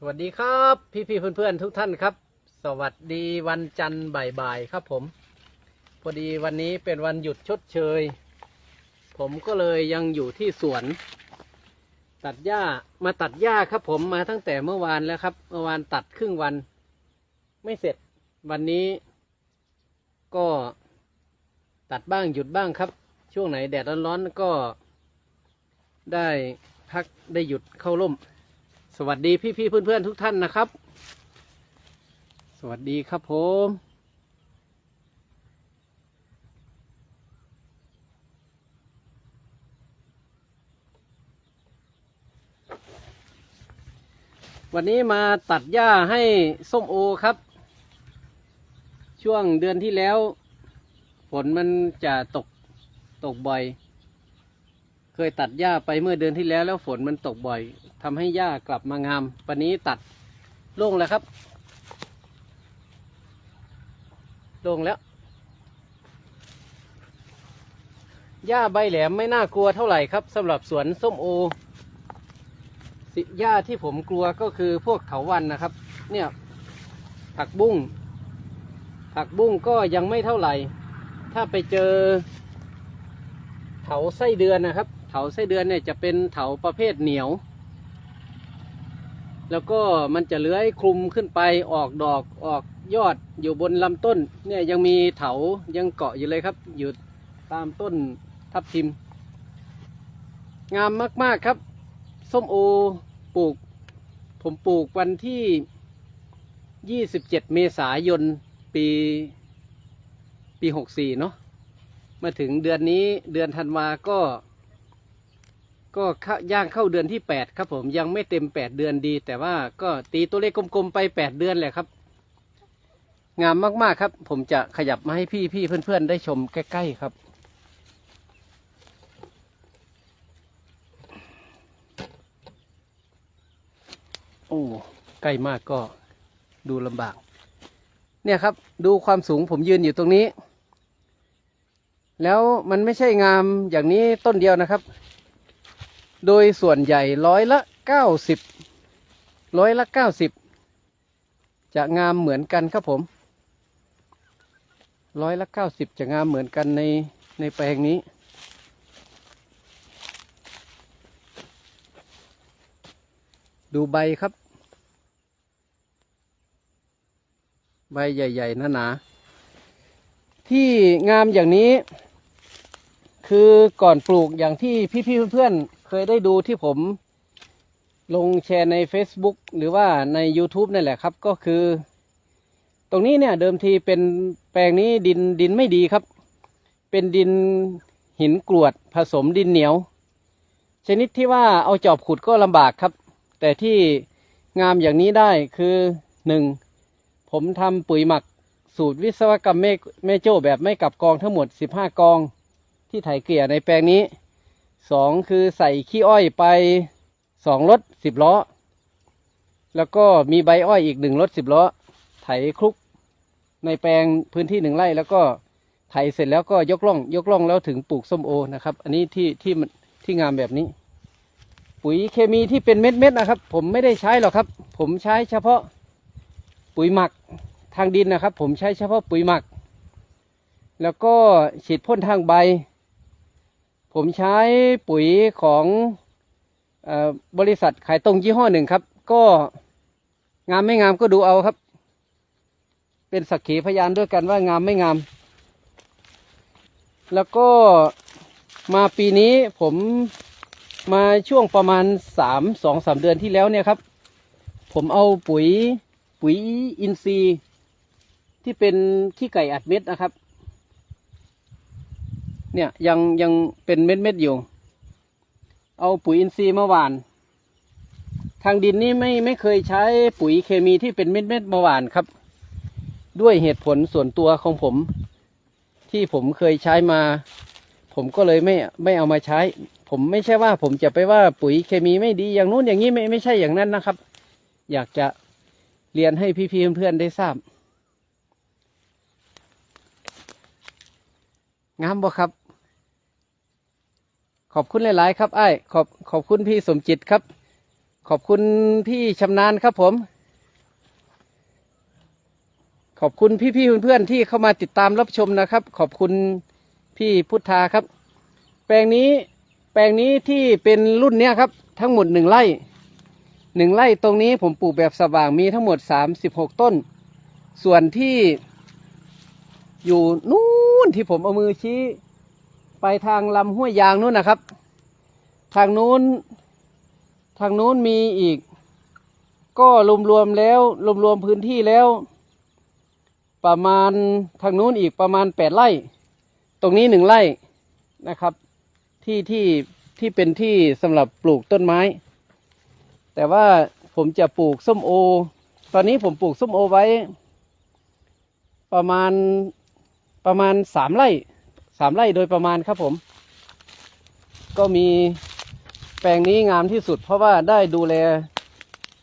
สวัสดีครับ พี่พี่ๆเพื่อนๆทุกท่านครับ สวัสดีวันจันทร์บ่ายๆครับผม พอดีวันนี้เป็นวันหยุดชดเชย ผมก็เลยยังอยู่ที่สวน ตัดหญ้ามาตัดหญ้าครับผมมาตั้งแต่เมื่อวานแล้วครับ เมื่อวานตัดครึ่งวัน ไม่เสร็จวันนี้ ก็ตัดบ้างหยุดบ้างครับ ช่วงไหนแดดร้อนๆก็ได้พักได้หยุดเข้าร่ม สวัสดีพี่พี่ๆเพื่อนทุกท่านนะครับ สวัสดีครับผม วันนี้มาตัดหญ้าให้ส้มโอครับ ช่วงเดือนที่แล้ว ฝนมันจะตกตกบ่อย เคยตัดหญ้าไปเมื่อเดือนที่แล้วแล้วฝนมันตกบ่อยทำให้หญ้ากลับมางามวันนี้ตัดโล่งแล้วครับ โล่งแล้วหญ้าใบแหลมไม่น่ากลัวเท่าไหร่ครับสำหรับสวนส้มโอสิหญ้าที่ผมกลัวก็คือพวกเถาวันนะครับ เนี่ย ผักบุ้งผักบุ้งก็ยังไม่เท่าไหร่ ถ้าไปเจอเถาไส้เดือนนะครับาไส้เดือนเนี่ยจะเป็นเถาประเภทเหนียว แล้วก็มันจะเลื้อยคลุมขึ้นไปออกดอกออกยอดอยู่บนลำต้นเนี่ยยังมีเถายังเกาะอยู่เลยครับอยู่ตามต้นทับทิม งามมาก ๆครับ ส้มโอปลูก ผมปลูกวันที่ 27 เมษายนปีปี 64 เนาะมาถึงเดือนนี้เดือนธันวาก็ ก็เข้าย่างเข้าเดือนที่แปดครับผมยังไม่เต็มแปดเดือนดี แต่ว่าก็ตีตัวเลขกลมๆไปแปดเดือนแหละครับ งามมากๆครับ ผมจะขยับมาให้พี่พี่ๆเพื่อนๆ ได้ชมใกล้ๆครับ โอ้ใกล้มากก็ดูลำบาก เนี่ยครับ ดูความสูงผมยืนอยู่ตรงนี้ แล้วมันไม่ใช่งามอย่างนี้ต้นเดียวนะครับ โดยส่วนใหญ่ร้อยละเก้าสิบร้อยละเก้าสิบจะงามเหมือนกันครับผม ร้อยละเก้าสิบจะงามเหมือนกันในในแปลงนี้ ดูใบครับ ใบใหญ่ๆหนาๆที่งามอย่างนี้ คือก่อนปลูกอย่างที่พี่ๆเพื่อนๆ เคยได้ดูที่ผมลงแชร์ใน Facebook หรือว่าใน YouTube นั่นแหละครับ ก็คือ ตรงนี้เนี่ยเดิมทีเป็นแปลงนี้ดินดินไม่ดีครับ เป็นดินหินกรวดผสมดินเหนียว ชนิดที่ว่าเอาจอบขุดก็ลำบากครับ แต่ที่งามอย่างนี้ได้คือหนึ่งผมทำปุ๋ยหมักสูตรวิศวกรรมแม่แม่โจ้แบบไม่กลับกองทั้งหมด 15 กอง ที่ไถเกลี่ยในแปลงนี้ สองคือใส่ขี้อ้อยไปสองรถสิบล้อ แล้วก็มีใบอ้อยอีกหนึ่งรถสิบล้อ ไถคลุกในแปลงพื้นที่หนึ่งไร่แล้วก็ไถเสร็จแล้วก็ยกล่อง ยกล่องแล้วถึงปลูกส้มโอนะครับ อันนี้ที่ที่มันที่งามแบบนี้ ปุ๋ยเคมีที่เป็นเม็ดๆนะครับ ผมไม่ได้ใช้หรอกครับ ผมใช้เฉพาะปุ๋ยหมักทางดินนะครับ ผมใช้เฉพาะปุ๋ยหมัก แล้วก็ฉีดพ่นทางใบ ผมใช้ปุ๋ยของอบริษัทขายตรงยี่ห้อหนึ่งครับ ก็งามไม่งามก็ดูเอาครับ เป็นสักขีพยานด้วยกันว่างามไม่งาม แล้วก็มาปีนี้ผมมาช่วงประมาณสามสองสามเดือนที่แล้วเนี่ยครับ ผมเอาปุ๋ยปุ๋ยอินทรีย์ที่เป็นขี้ไก่อัดเม็ดนะครับ เนี่ยยังยังเป็นเม็ดเม็ดอยู่ เอาปุ๋ยอินทรีย์มาหว่าน ทางดินนี่ไม่ไม่เคยใช้ปุ๋ยเคมีที่เป็นเม็ดเม็ดมาหว่านครับ ด้วยเหตุผลส่วนตัวของผม ที่ผมเคยใช้มา ผมก็เลยไม่ไม่เอามาใช้ ผมไม่ใช่ว่าผมจะไปว่าปุ๋ยเคมีไม่ดีอย่างนู้นอย่างนี้ไม่ไม่ใช่อย่างนั้นนะครับ อยากจะเรียนให้พี่ๆเพื่อนๆได้ทราบ งามบ่ครับ ขอบคุณหลาย ๆ ครับไอ้ขอบขอบคุณพี่สมจิตครับ ขอบคุณพี่ชำนาญครับผม ขอบคุณพี่ๆเพื่อนๆที่เข้ามาติดตามรับชมนะครับ ขอบคุณพี่พุทธาครับ แปลงนี้แปลงนี้ที่เป็นรุ่นเนี้ยครับ ทั้งหมดหนึ่งไร่หนึ่งไร่ตรงนี้ผมปลูกแบบสว่างมีทั้งหมดสามสิบหกต้น ส่วนที่อยู่นู่ นที่ผมเอามือชี้ไปทางลำห้วยยางนู่นนะครับ ทางนู้น ทางนู้นมีอีก ก็รวมๆแล้วรวมๆพื้นที่แล้ว ประมาณทางนู้นอีกประมาณแปดไร่ ตรงนี้หนึ่งไร่นะครับ ที่ที่ที่เป็นที่สำหรับปลูกต้นไม้ แต่ว่าผมจะปลูกส้มโอ ตอนนี้ผมปลูกส้มโอไว้ ประมาณ ประมาณสามไร่สามไร่โดยประมาณครับผม ก็มีแปลงนี้งามที่สุด เพราะว่าได้ดูแล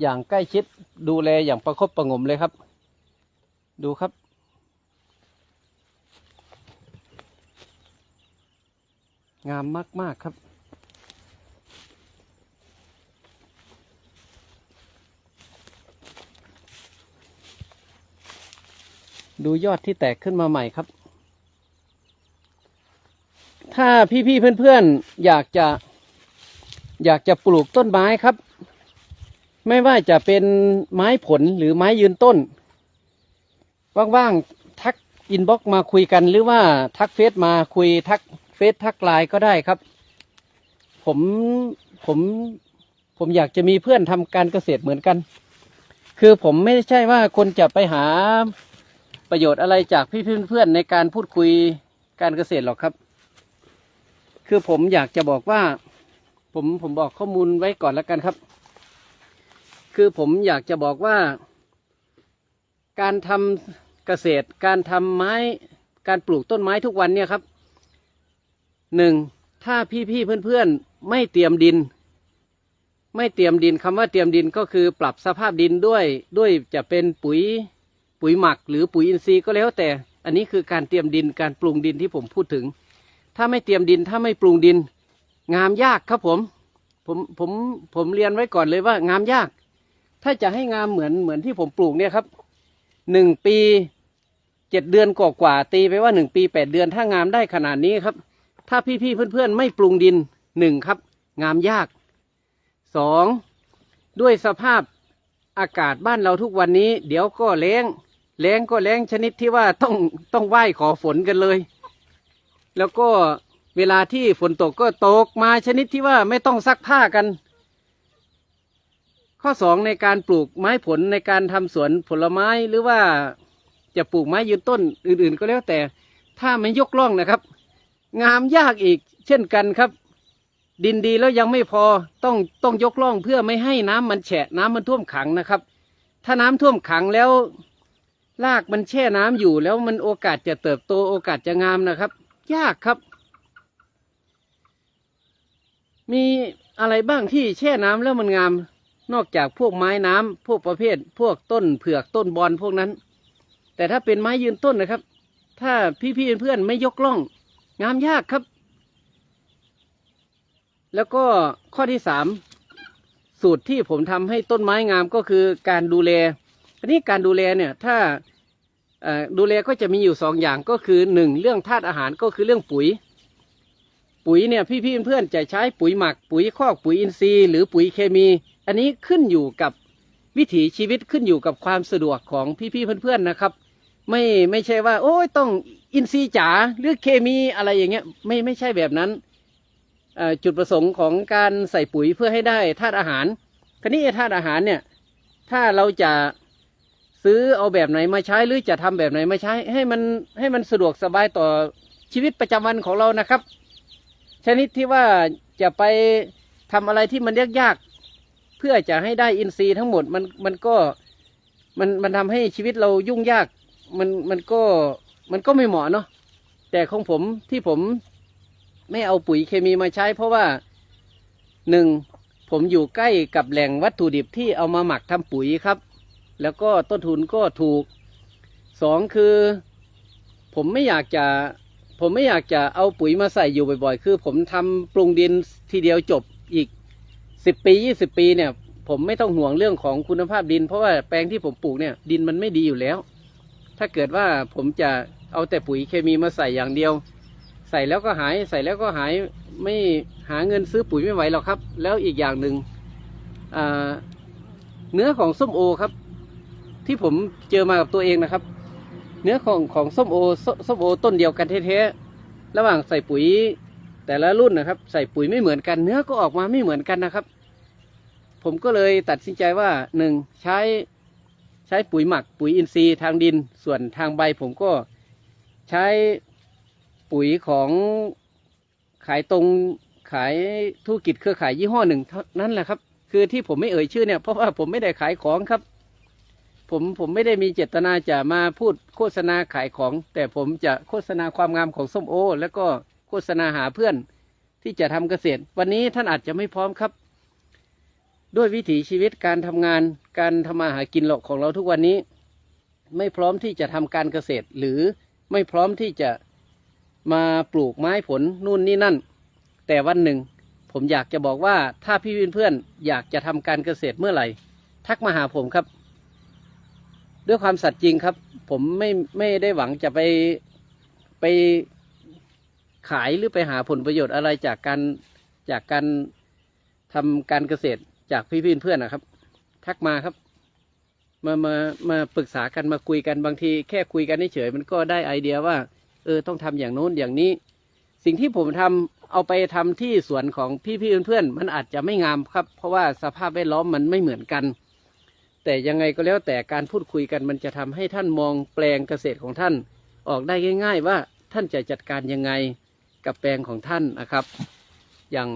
อย่างใกล้ชิด ดูแลอย่างประคบประงมเลยครับ ดูครับ งามมาก ๆ ครับดูยอดที่แตกขึ้นมาใหม่ครับ ถ้าพี่ๆเพื่อนๆอยากจะอยากจะปลูกต้นไม้ครับ ไม่ว่าจะเป็นไม้ผลหรือไม้ยืนต้น ว่างๆ ทักอินบ็อกมาคุยกันหรือว่าทักเฟซมาคุยทักเฟซทักไลน์ก็ได้ครับ ผมผมผมอยากจะมีเพื่อนทำการเกษตรเหมือนกัน คือผมไม่ใช่ว่าคนจะไปหาประโยชน์อะไรจากพี่เพื่อนๆในการพูดคุยการเกษตรหรอกครับ คือผมอยากจะบอกว่า ผมผมบอกข้อมูลไว้ก่อนแล้วกันครับ คือผมอยากจะบอกว่า การทำเกษตร การทำไม้ การปลูกต้นไม้ทุกวันเนี่ยครับหนึ่งถ้าพี่ๆเพื่อนๆไม่เตรียมดิน ไม่เตรียมดินคำว่าเตรียมดินก็คือปรับสภาพดินด้วย ด้วยจะเป็นปุ๋ยปุ๋ยหมักหรือปุ๋ยอินทรีย์ก็แล้วแต่ อันนี้คือการเตรียมดินการปรุงดินที่ผมพูดถึง ถ้าไม่เตรียมดินถ้าไม่ปรุงดิน งามยากครับผม ผมผมผมเรียนไว้ก่อนเลยว่างามยาก ถ้าจะให้งามเหมือนเหมือนที่ผมปลูกเนี่ยครับหนึ่งปีเจ็ดเดือนกว่ากว่าตีไปว่าหนึ่งปีแปดเดือนถ้างามได้ขนาดนี้ครับ ถ้าพี่ๆเพื่อนๆไม่ปรุงดินหนึ่งครับ งามยากสองด้วยสภาพอากาศบ้านเราทุกวันนี้ เดี๋ยวก็แล้งแล้งก็แล้งชนิดที่ว่าต้องต้องไหว้ขอฝนกันเลย แล้วก็เวลาที่ฝนตกก็ตกมาชนิดที่ว่าไม่ต้องซักผ้ากัน ข้อสองในการปลูกไม้ผลในการทำสวนผลไม้หรือว่าจะปลูกไม้ยืนต้นอื่น ๆ ก็แล้วแต่ ถ้าไม่ยกล่องนะครับ งามยากอีกเช่นกันครับ ดินดีแล้วยังไม่พอต้องต้องยกล่องเพื่อไม่ให้น้ำมันแฉะน้ำมันท่วมขังนะครับ ถ้าน้ำท่วมขังแล้วรากมันแช่น้ำอยู่แล้วมันโอกาสจะเติบโตโอกาสจะงามนะครับ ยากครับ มีอะไรบ้างที่แช่น้ำแล้วมันงาม นอกจากพวกไม้น้ำพวกประเภท พวกต้นเผือกต้นบอนพวกนั้น แต่ถ้าเป็นไม้ยืนต้นนะครับ ถ้าพี่ๆเพื่อนๆไม่ยกล่อง งามยากครับ แล้วก็ข้อที่สามสูตรที่ผมทำให้ต้นไม้งามก็คือการดูแลอันนี้การดูแลเนี่ย ถ้า ดูแลก็จะมีอยู่สองอย่างก็คือหนึ่งเรื่องธาตุอาหารก็คือเรื่องปุ๋ย ปุ๋ยเนี่ยพี่ๆเพื่อนจะใช้ปุ๋ยหมัก ปุ๋ยคอกปุ๋ยอินทรีย์ หรือปุ๋ยเคมี อันนี้ขึ้นอยู่กับวิถีชีวิตขึ้นอยู่กับความสะดวกของพี่ๆเพื่อนๆนะครับ ไม่ไม่ใช่ว่า โอ้ยต้องอินทรีย์จ๋าหรือเคมีอะไรอย่างเงี้ยไม่ไม่ใช่แบบนั้นจุดประสงค์ของการใส่ปุ๋ยเพื่อให้ได้ธาตุอาหาร คราวนี้ธาตุอาหารเนี่ยถ้าเราจะ ซื้อเอาแบบไหนมาใช้หรือจะทำแบบไหนมาใช้ ให้มันให้มันสะดวกสบายต่อชีวิตประจำวันของเรานะครับ ชนิดที่ว่าจะไปทำอะไรที่มันยากๆเพื่อจะให้ได้อินทรีย์ทั้งหมดมันมันก็มันมันทำให้ชีวิตเรายุ่งยากมันมันก็มันก็ไม่เหมาะเนาะแต่ของผมที่ผมไม่เอาปุ๋ยเคมีมาใช้ เพราะว่าหนึ่งผมอยู่ใกล้กับแหล่งวัตถุดิบที่เอามาหมักทำปุ๋ยครับ แล้วก็ต้นทุนก็ถูกสองคือ ผมไม่อยากจะ ผมไม่อยากจะเอาปุ๋ยมาใส่อยู่บ่อย ๆ คือ ผมทำปรุงดินทีเดียวจบอีกสิบปียี่สิบปีเนี่ย ผมไม่ต้องห่วงเรื่องของคุณภาพดิน เพราะว่าแปลงที่ผมปลูกเนี่ย ดินมันไม่ดีอยู่แล้ว ถ้าเกิดว่าผมจะเอาแต่ปุ๋ยเคมีมาใส่อย่างเดียว ใส่แล้วก็หาย ใส่แล้วก็หายไม่หาเงินซื้อปุ๋ยไม่ไหวหรอกครับ แล้วอีกอย่างหนึ่งเนื้อของส้มโอครับ ที่ผมเจอมากับตัวเองนะครับ เนื้อของของส้มโอส้มโอต้นเดียวกันแท้ๆระหว่างใส่ปุ๋ยแต่ละรุ่นนะครับ ใส่ปุ๋ยไม่เหมือนกัน เนื้อก็ออกมาไม่เหมือนกันนะครับ ผมก็เลยตัดสินใจว่าหนึ่งใช้ใช้ปุ๋ยหมักปุ๋ยอินทรีย์ทางดิน ส่วนทางใบผมก็ใช้ปุ๋ยของขายตรงขายธุรกิจเครือข่ายยี่ห้อหนึ่งเท่านั้นแหละครับ คือที่ผมไม่เอ่ยชื่อเนี่ยเพราะว่าผมไม่ได้ขายของครับ ผมผมไม่ได้มีเจตนาจะมาพูดโฆษณาขายของ แต่ผมจะโฆษณาความงามของส้มโอ แล้วก็โฆษณาหาเพื่อนที่จะทำเกษตร วันนี้ท่านอาจจะไม่พร้อมครับ ด้วยวิถีชีวิตการทำงานการทำมาหากินเราของเราทุกวันนี้ ไม่พร้อมที่จะทำการเกษตร หรือไม่พร้อมที่จะมาปลูกไม้ผลนู่นนี่นั่น แต่วันหนึ่ง ผมอยากจะบอกว่าถ้าพี่เพื่อนอยากจะทำการเกษตรเมื่อไหร่ ทักมาหาผมครับ ด้วยความสัตย์จริงครับ ผมไม่ไม่ได้หวังจะไปไปขายหรือไปหาผลประโยชน์อะไรจากการจากการทำการเกษตรจากพี่พี่เพื่อนนะครับ ทักมาครับ มามามาปรึกษากันมาคุยกันบางทีแค่คุยกันเฉยมันก็ได้ไอเดียว่า เออต้องทำอย่างโน้นอย่างนี้ สิ่งที่ผมทำเอาไปทำที่สวนของพี่พี่เพื่อนๆมันอาจจะไม่งามครับ เพราะว่าสภาพแวดล้อมมันไม่เหมือนกัน แต่ยังไงก็แล้วแต่การพูดคุยกันมันจะทำให้ท่านมองแปลงเกษตรของท่านออกได้ง่าย ๆ ว่าท่านจะจัดการยังไงกับแปลงของท่านนะครับ อย่าง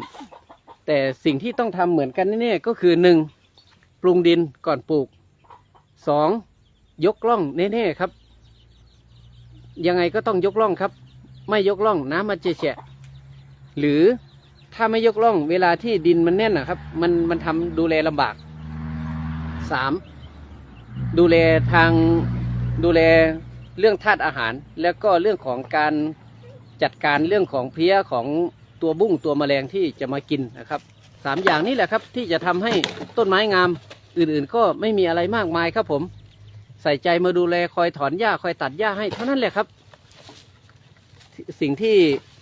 แต่สิ่งที่ต้องทำเหมือนกันแน่ๆก็คือหนึ่งปรุงดินก่อนปลูกสองยกล่องแน่ๆครับ ยังไงก็ต้องยกล่องครับ ไม่ยกล่องน้ำมันจะแฉะหรือถ้าไม่ยกล่องเวลาที่ดินมันแน่นนะครับ มันมันทำดูแลลำบาก สามดูแลทางดูแลเรื่องธาตุอาหาร แล้วก็เรื่องของการจัดการเรื่องของเพลี้ยของตัวบุ้งตัวแมลงที่จะมากินนะครับสามอย่างนี้แหละครับที่จะทำให้ต้นไม้งาม อื่นๆก็ไม่มีอะไรมากมายครับผม ใส่ใจมาดูแลคอยถอนหญ้าคอยตัดหญ้าให้เท่านั้นแหละครับ สิ่งที่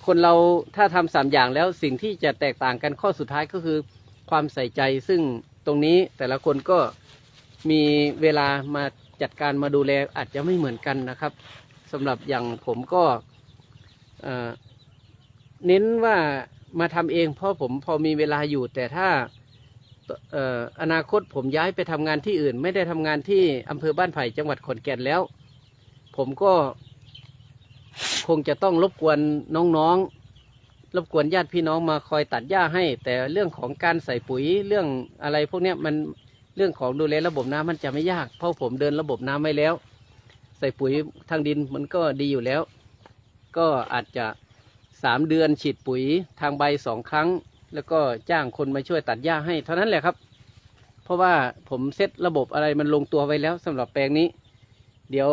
คนเราถ้าทำสามอย่างแล้วสิ่งที่จะแตกต่างกันข้อสุดท้ายก็คือ ความใส่ใจซึ่งตรงนี้แต่ละคนก็ มีเวลามาจัดการมาดูแลอาจจะไม่เหมือนกันนะครับสำหรับอย่างผมก็เน้นว่ามาทำเองเพราะผมพอมีเวลาอยู่ แต่ถ้าอออนาคตผมย้ายไปทำงานที่อื่น ไม่ได้ทำงานที่อำเภอบ้านไผ่จังหวัดขอนแก่นแล้ว ผมก็คงจะต้องรบกวนน้องๆ รบกวนญาติพี่น้องมาคอยตัดหญ้าให้ แต่เรื่องของการใส่ปุ๋ยเรื่องอะไรพวกนี้มัน เรื่องของดูแลระบบน้ำมันจะไม่ยาก เพราะผมเดินระบบน้ำไว้แล้ว ใส่ปุ๋ยทางดินมันก็ดีอยู่แล้ว ก็อาจจะสามเดือนฉีดปุ๋ยทางใบสองครั้ง แล้วก็จ้างคนมาช่วยตัดหญ้าให้เท่านั้นแหละครับ เพราะว่าผมเซตระบบอะไรมันลงตัวไว้แล้วสำหรับแปลงนี้ เดี๋ยว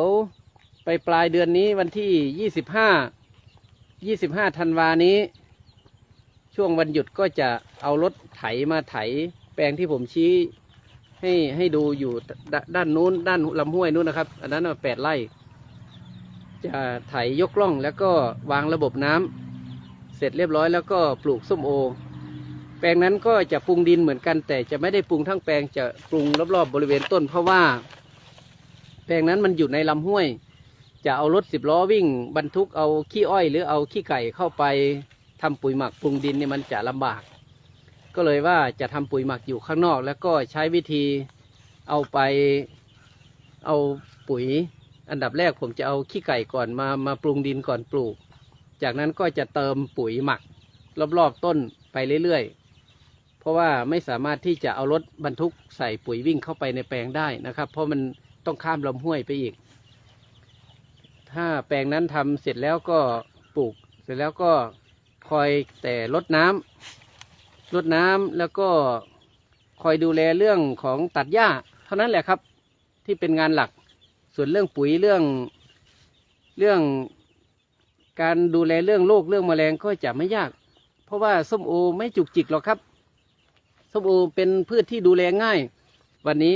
ไปปลายเดือนนี้วันที่ยี่สิบห้ายี่สิบห้าธันวานี้ ช่วงวันหยุดก็จะเอารถไถมาไถ แปลงที่ผมชี้ ให้ให้ดูอยู่ดด้านนู้น ด้านลำห้วยนู้นนะครับ อันนั้นแปดไร่ จะไถยกล่องแล้วก็วางระบบน้ำเสร็จเรียบร้อยแล้วก็ปลูกส้มโอ แปลงนั้นก็จะปรุงดินเหมือนกัน แต่จะไม่ได้ปรุงทั้งแปลงจะปรุงรอบๆบริเวณต้น เพราะว่า แปลงนั้นมันอยู่ในลำห้วย จะเอารถสิบล้อวิ่ง บรรทุกเอาขี้อ้อย หรือเอาขี้ไก่เข้าไปทำปุ๋ยหมักปรุงดินเนี่ยมันจะลำบาก ก็เลยว่าจะทำปุ๋ยหมักอยู่ข้างนอก แล้วก็ใช้วิธีเอาไปเอาปุ๋ย อันดับแรกผมจะเอาขี้ไก่ก่อนมามาปรุงดินก่อนปลูก จากนั้นก็จะเติมปุ๋ยหมัก รอบๆต้นไปเรื่อยๆ เพราะว่าไม่สามารถที่จะเอารถบรรทุกใส่ปุ๋ยวิ่งเข้าไปในแปลงได้นะครับ เพราะมันต้องข้ามลำห้วยไปอีก ถ้าแปลงนั้นทำเสร็จแล้วก็ปลูก เสร็จแล้วก็คอยแต่ลดน้ำ ลดน้ำแล้วก็คอยดูแลเรื่องของตัดหญ้า เท่านั้นแหละครับ ที่เป็นงานหลัก ส่วนเรื่องปุ๋ยเรื่องเรื่องการดูแลเรื่องโรคเรื่องแมลงก็จะไม่ยาก เพราะว่าส้มโอไม่จุกจิกหรอกครับส้มโอเป็นพืชที่ดูแลง่าย วันนี้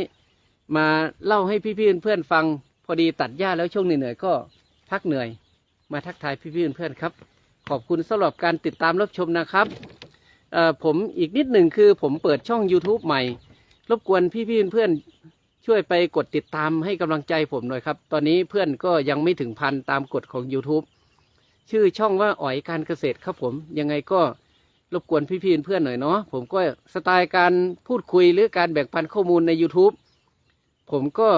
มาเล่าให้พี่ๆเพื่อนๆฟัง พอดีตัดหญ้าแล้วช่วงเหนื่อยๆก็พักเหนื่อย มาทักทายพี่ๆเพื่อนๆครับ ขอบคุณสำหรับการติดตามรับชมนะครับ ผมอีกนิดหนึ่งคือผมเปิดช่อง YouTube ใหม่ รบกวนพี่ๆเพื่อนช่วยไปกดติดตามให้กำลังใจผมหน่อยครับ ตอนนี้เพื่อนก็ยังไม่ถึงพันตามกฎของ YouTube ชื่อช่องว่าอ๋อยการเกษตรครับผม ยังไงก็รบกวนพี่ๆเพื่อนหน่อยเนาะผมก็สไตล์การพูดคุยหรือการแบ่งปันข้อมูลใน YouTube ผมก็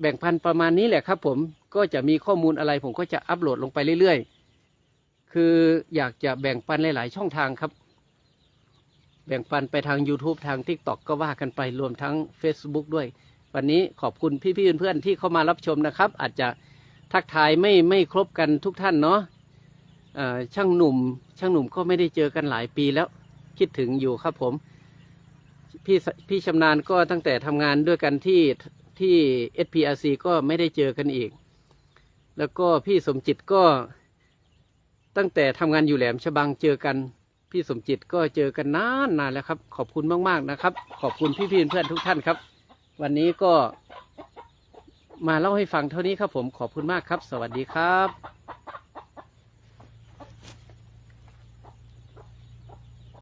แบ่งปันประมาณนี้แหละครับ ผมก็จะมีข้อมูลอะไร ผมก็จะอัปโหลดลงไปเรื่อย ๆ คืออยากจะแบ่งปันหลาย ๆ ช่องทางครับ แบ่งปันไปทาง YouTube ทาง TikTok ก็ว่ากันไปรวมทั้ง Facebook ด้วย วันนี้ขอบคุณพี่ๆเพื่อนๆที่เข้ามารับชมนะครับ อาจจะทักทายไม่ไม่ครบกันทุกท่านเนาะช่างหนุ่ม ช่างหนุ่มก็ไม่ได้เจอกันหลายปีแล้ว คิดถึงอยู่ครับผม พี่พี่ชำนาญก็ตั้งแต่ทำงานด้วยกันที่ที่ SPRC ก็ไม่ได้เจอกันอีก แล้วก็พี่สมจิตก็ตั้งแต่ทำงานอยู่แหลมฉบังเจอกัน พี่สมจิตก็เจอกันนานนานแล้วครับ ขอบคุณมาก ๆนะครับ ขอบคุณพี่ๆเพื่อนทุกท่านครับ วันนี้ก็มาเล่าให้ฟังเท่านี้ครับผมขอบคุณมากครับ สวัสดีครับ